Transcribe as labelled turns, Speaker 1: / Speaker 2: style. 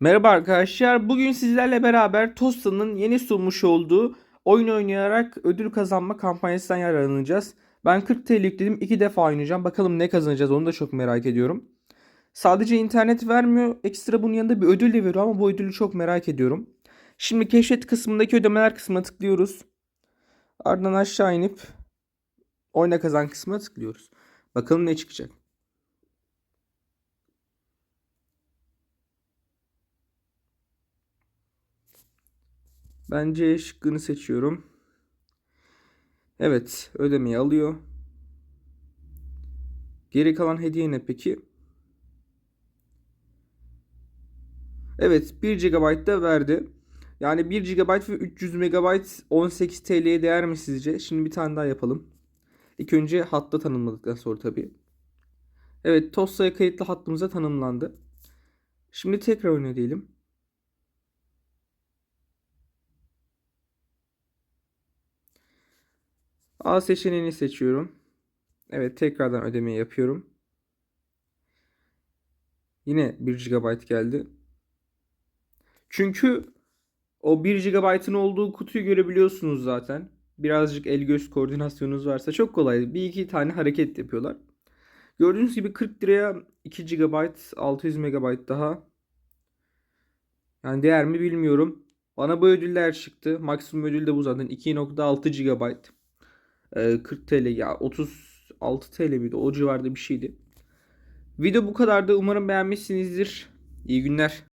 Speaker 1: Merhaba arkadaşlar. Bugün sizlerle beraber Tosta'nın yeni sunmuş olduğu oyun oynayarak ödül kazanma kampanyasından yararlanacağız. Ben 40 TL yükledim. 2 defa oynayacağım. Bakalım ne kazanacağız onu da çok merak ediyorum. Sadece internet vermiyor. Ekstra bunun yanında bir ödül de veriyor ama bu ödülü çok merak ediyorum. Şimdi keşfet kısmındaki ödemeler kısmına tıklıyoruz. Ardından aşağı inip oyna kazan kısmına tıklıyoruz. Bakalım ne çıkacak. Ben C şıkkını seçiyorum. Evet, ödemeyi alıyor. Geri kalan hediye ne peki? Evet, 1 GB da verdi. Yani 1 GB ve 300 MB 18 TL'ye değer mi sizce? Şimdi bir tane daha yapalım. İlk önce hatta tanımladıktan sonra tabii. Evet, Tossa'ya kayıtlı hattımıza tanımlandı. Şimdi tekrar oyna diyelim. A seçeneğini seçiyorum. Evet tekrardan ödemeyi yapıyorum. Yine 1 GB geldi. Çünkü o 1 GB'ın olduğu kutuyu görebiliyorsunuz zaten. Birazcık el göz koordinasyonunuz varsa çok kolay. Bir iki tane hareket yapıyorlar. Gördüğünüz gibi 40 liraya 2 GB 600 MB daha. Yani değer mi bilmiyorum. Bana bu ödüller çıktı. Maksimum ödül de bu zaten 2.6 GB. Ee, 40 TL ya 36 TL miydi? O civarda bir şeydi. Video bu kadardı. Umarım beğenmişsinizdir. İyi günler.